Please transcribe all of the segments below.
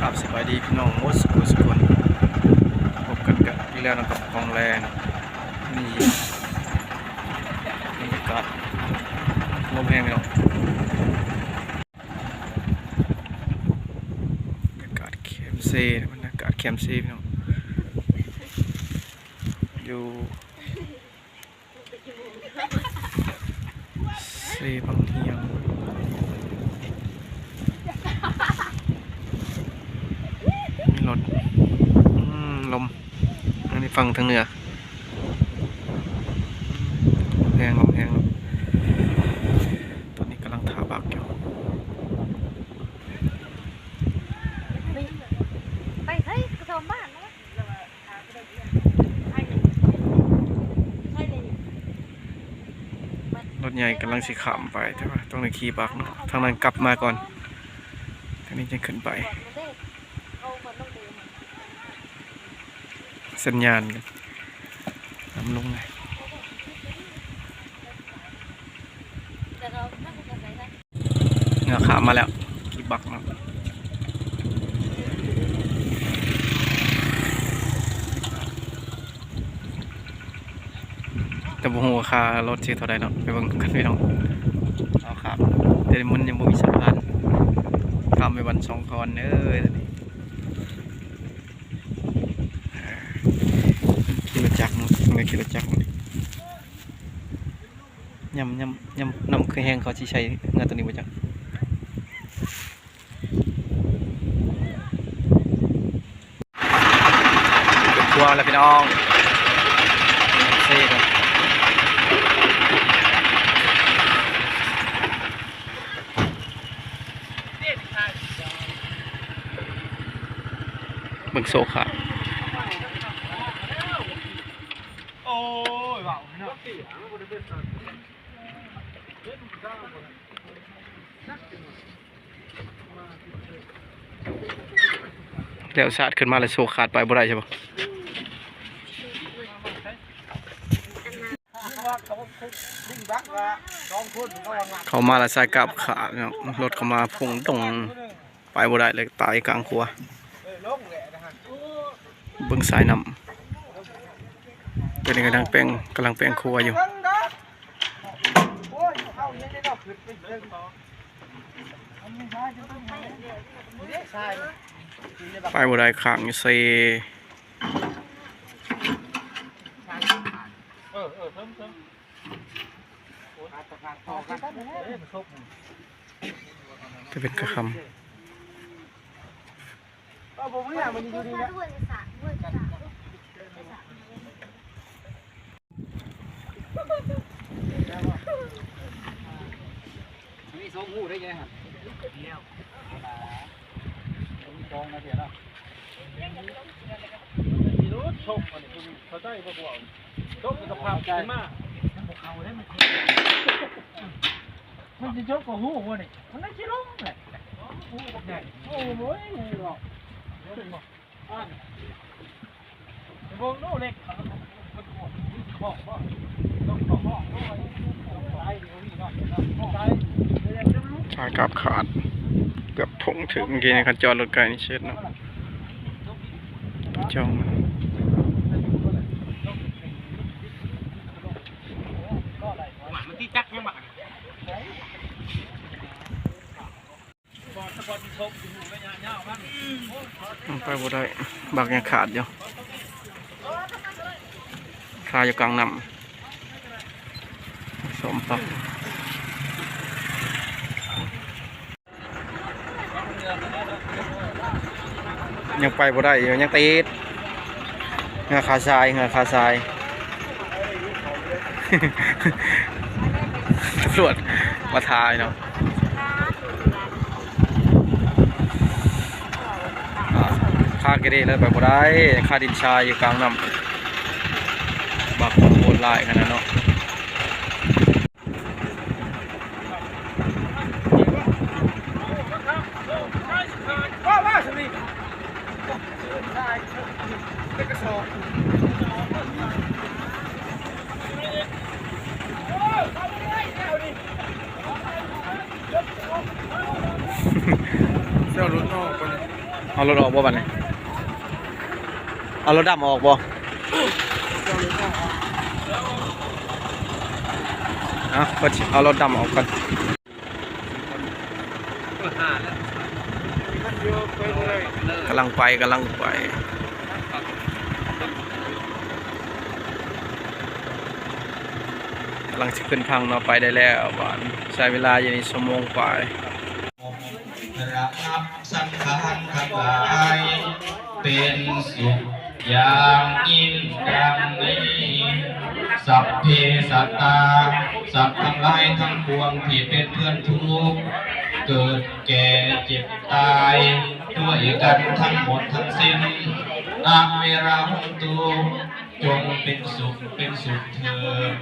ครับสบายดีพี่น้องมดสกุลสกุลพบกันกับพี่แล้วนะครับกองแรงนี่บรรยากาศลมแห้งพี่น้องบรรยากาศแคมเซ่บรรยากาศแคมเซ่พี่น้องอยู่เซ่บางเฮียง มีรถอืม ลม อันนี้ฟังทางเหนือแรงลมแรงลมตอนนี้กำลังถาบักอยู่ไปเฮ้ยกระทอมบ้านนะใช่เลยรถใหญ่กำลังสิขามไปใช่ปะต้องเลยขี่บักเนาะทางนั้นกลับมาก่อนทางนี้จะขึ้นไป เอาคนต้องเดิน สัญญาณกันนำลงไงแต่เราไม่ควรใส่ได้เหงือขามมาแล้วขี่บักเนาะแต่บ่ฮู้ว่าค่ารถสิเท่าใดเนาะไปเบิ่งกันพี่น้องเอาครับแต่มันยังบ่มีสะพานข้ามไปวันสองคอนเด้อขี่รถจักรเนาะ ไม่ขี่รถจักยำยำยำน้ำเคยแห้งเขาสิใช้งานตัวนี้บ่จักเกือบทั่วแล้วพี่น้องเซ่กันเบิ่งโซค่ะ โอ้ยว้าวเนาะแล้วสาดขึ้นมาแล้วโซขาดไปบ่ได้ใช่ปะเขามาแล้วสายกลับขาเนาะรถเขามาพุ่งตรงไปบ่ได้เลยตายกลางครัวเอองแหละนะฮะเบิ่งสายน้ำ เดี๋ยวนี้กำลังแปลงกำลังแปลงครัวอยู่ได้ดอกขึ้นไปเรื่องต่ออันนี้ใช่จะต้องให้เด็กชายไปบ่ได้ข้างเซเออเออเพิ่มเพิ่มโอ้ยอะมันเอ้ยมันครบจะเป็นกระคก็ผมไม่อยากมันอยู่ดีนะ ด้วยสารด้วยสาร มีสอ งูได้ไงฮะเดียวกองนะเดี๋ยวนะมีรถชกมันเขาได้พวกเราชกกับภาพใจมากเขาได้มันมันจะชกกับหูวะนี่มันไม่ช่ล้มเลยหูกับแดงโอ้โหไม่หรอกเดี๋ยวบอกอ่านเดี๋ยวบอกโน่เล็กมันขอบอกว่าต้องขอบอกด้วยต้องตายเดี๋ยวนี้เนาะต้องตายเดี๋ยว เดี๋ยวรู้ำสายกลับขาด เกือบทงถึงเมื่อกี้ในคันจอดรถไกลนี่เช็ดเนาะจ้องมันที่จักยังบ้าบอลตะบอลชกไม่ยาวๆมันมันไปบ่ได้บักยังขาดอยู่คาอยู่กลางน้ำสมปัก ยังไปบ่ได้อยู่ยังติดเงาขาทรายเงาขาทรายตำรวจมาทายเนาะอ่าค่าเกเรเลยไปบ่ได้ค่าดินชายอยู่กลางน้ำบักโอนลายขนาดเนาะ ว่าว่าสินี่ใช่ เป็นกระสอบเจ้ารุ่นนอกไปเลยเอารถออกบ่บัดนี้เอารถดำออกบ่เอาเอารถดำออกก่อนกำลังไปกำลังไปำลังจะขึ้นทางเนาะไปได้แล้วบ้านใช้เวลาอยู่ในชั่วโมงกว่าระนับสังขารทั้งหลายเป็นสุขอย่างยิ่งดังนี้สัพเพสัตตา สัตว์ทั้งหลายทั้งปวงที่เป็นเพื่อนทุกข์เกิดแก่เจ็บตายด้วยกันทั้งหมดทั้งสิ้น อาเมราหุตุจงเป็นสุขเป็นสุขเถิด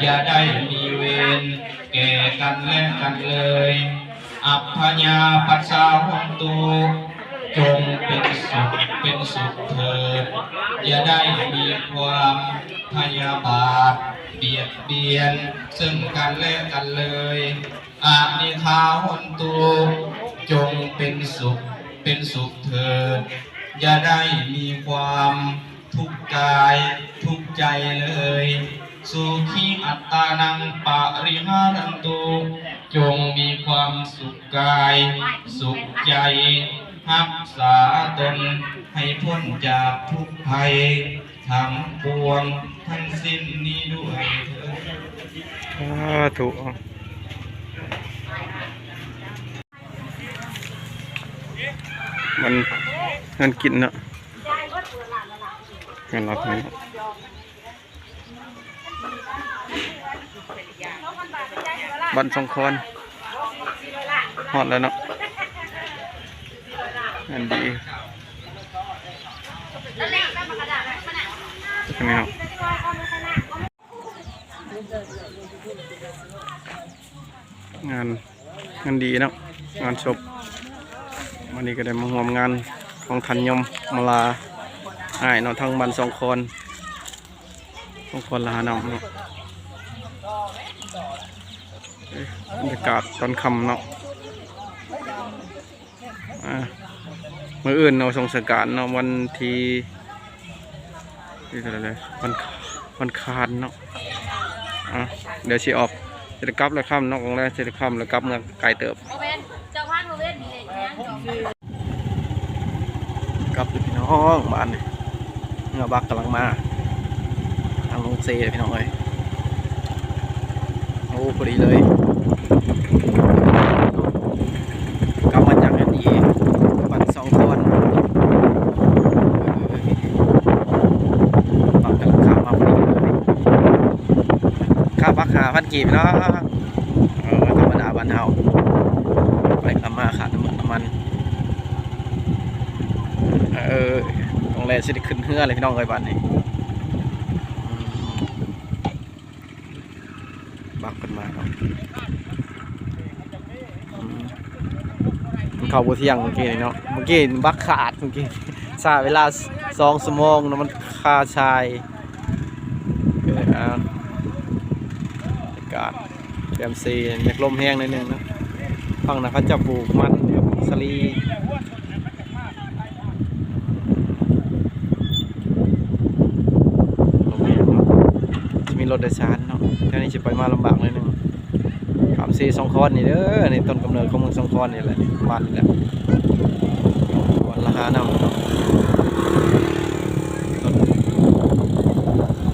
อย่าได้มีเวรแก่กันและกันเลย อัพญาปัสสาหนตุจงเป็นสุขเป็นสุขเถิดอย่าได้มีความพยาบาทเบียดเบียน ซึ่งกันและกันเลยอานิคาหนตุจงเป็นสุขเป็นสุขเถิด อย่าได้มีความทุกข์กายทุกข์ใจเลย สุขีอัตตานังปะริหารันตุจงมีความสุขกาย สุขใจรักษาตนให้พ้นจากทุกภัยทั้งปวงทั้งสิ้นนี้ด้วยเถิดอ่าถูกมัน เงินกินเนาะเงินรับนี่บันสองคนฮอดแล้วเนาะเงินดีอันนี้เนาะงานงานดีเนาะงานศพวันนี้ก็ได้มาร่วมงาน ของทันยมมาลาไอ้เนาทั้งบันสองคนสองคนลาหนำเนาะบรรยากาศตอนค่ำเนาะอ่ามื่ออื่นเราส่งสการเนาะวันที่ที่เท่าไรเลยวันวันคานเนาะอะเดี๋ยวชีออกเสร็จกลับแล้วค่ำนอกของแรกเสร็จค่ำแล้วกลับเมืองไกลเติบ กลับพี่น้องบ้านเงาบักกำลังมาทางลงเซเลยพี่น้องเอ้ยโอ้พอดีเลยกลับมาจากอันนี้วันสองคนบักกำลังข้ามมาพอดีเลยข้าบักหาพันกีบเนาะเออธรรมดาบ้านเฮาไปกลับมาขาดน้ำมันน้ำมัน ออตรงแรกสิได้ขึ้นเฮือเลยพี่น้องเอ้ยบ้านนี้บักกันมาเนาะอืมมันเขาบัเที่ยงเมื่อกี้นี่เนาะเมื่อกี้บักขาดเมื่อกี้ซาเวลาสองชั่วโมงนะมันคาชายเออเอากาศแดมซีอยากลมแห้งนิดนึงนะฟังนะเขาจะปลูกมันเดี๋ยวสลี โรงแรมเนาะจะมี รถโดยสารเนาะเท่นี้จะไปมาลำบากเลยหนึงขามซีสองคอนนี่เด้อในต้นกำเนิดของเมืองสองคอนนี่แหละนี่วันแหละวันละห้านำเนาะ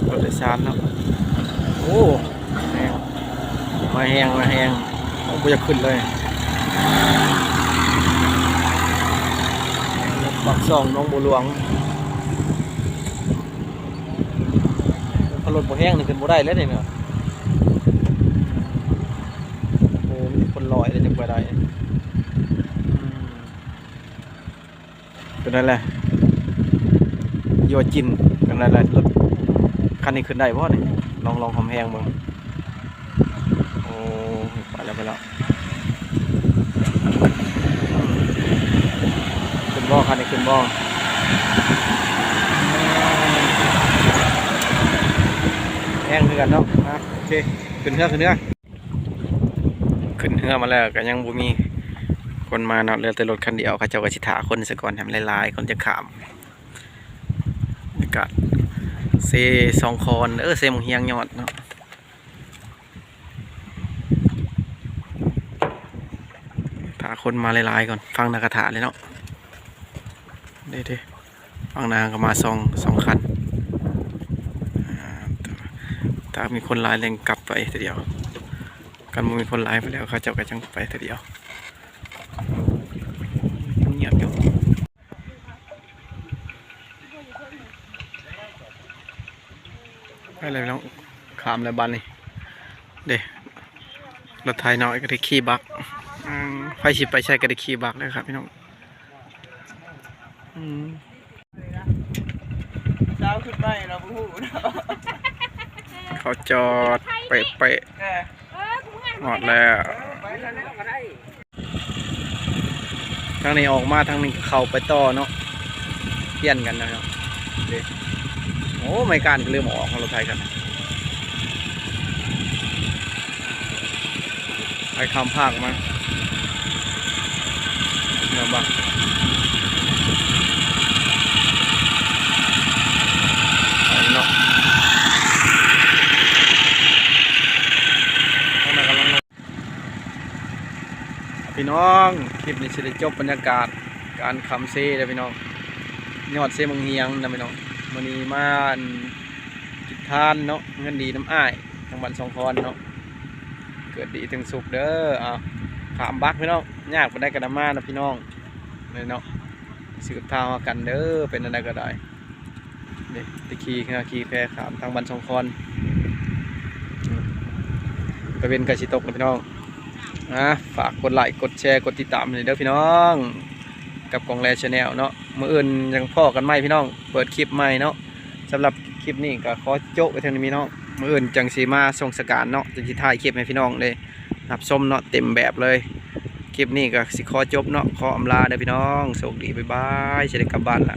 รถโดยสารเนาะโอ้แห้งมาแห้งมาแห้งผมก็จะขึ้นเลยปักซองน้องบัวหลวง พอรถบ่แห้งนี่ขึ้นบ่ได้แล้วนี่เนาะโอ้มีคนลอยเลยจังไปได้เป็นนั่นแหละโยจินเป็นนั่นแหละรถคันนี้ขึ้นได้บ่นี่ลองลองคำแห้งเบิ่งโอ้ไปแล้วไปแล้วขึ้นบ่คันนี้ขึ้นบ่ ห้งคือกันเนาะอะโอเคขึ้นเรือขึ้นเรือขึ้นเรือมาแล้วก็ยังบ่มีคนมาเนาะเหลือแต่รถคันเดียวเขาเจ้าก็สิถาคนซะก่อนให้มันหลายๆคนจะขามบรรยากาศเซสองคอนเออเซมงเฮียงยอดเนาะถาคนมาลายๆก่อนฟังนากถาเลยเนาะเด้ๆฟังนางก็มาสองสองคันอ่า ถ้ามีคนหลายแรงกลับไปทีเดียว กันมีคนไลฟ์ไปแล้วเขาเจ้าก็จังไปแต่เดียวเงียบอยู่ไปเลยน้องขามแล้วบันนี่เด้รถไทยน้อยก็ได้ขี่บักไฟชิบไปใช้ก็ได้ขี่บักเลยครับพี่น้องอืมเช้าขึ้นไปเราพูด เขาจอดเป๊ะเป๊ะแกเออกูงานๆหมดแล้วไปแล้วก็ได้ทางนี้ออกมาทางนี้ก็เข้าไปต่อเนาะเพี้ยนกันนะครับเด้โอ้ไม่การก็เริ่มออกของรถไทยกันไปคำภาคมาเนาะบ้างไปเนาะข้างหน้ากำลังลง พี่น้อง คลิปนี้จะได้จบบรรยากาศการคำเซ่เลยพี่น้องยอดเซ่มังเฮียงนะพี่น้องมันนี้มานกินทานเนาะเงินดีน้ำอ้ายจังหวัดสองคอนเนาะเกิดดีถึงสุขเด้ออ่าขามบักพี่น้องยากไปได้กันมานะพี่น้องเลยเนาะสืบทางมากันเด้อเป็นอะไรก็ได้เด็กตะขี่ข้าขี่แพรขามทางบันสองคอนไปเป็นกระชิตกนะพี่น้อง นะฝากกดไลค์กดแชร์กดติดตามเลยเด้อพี่น้อง กับกองแรชแนลเนาะมืออื่นยังพ่อกันไหมพี่น้อง เปิดคลิปใหม่เนาะสำหรับคลิปนี้ก็ขอโจ๊กไปเท่านี้พี่น้องมืออื่นจังสีมาส่งสการเนาะจังสิถ่ายคลิปให้พี่น้องเลยรับชมเนาะเต็มแบบเลยคลิปนี้ก็สิขอจบเนาะขออำลาเด้อพี่น้องโชคดีบ๊ายบายจะได้กลับบ้านละ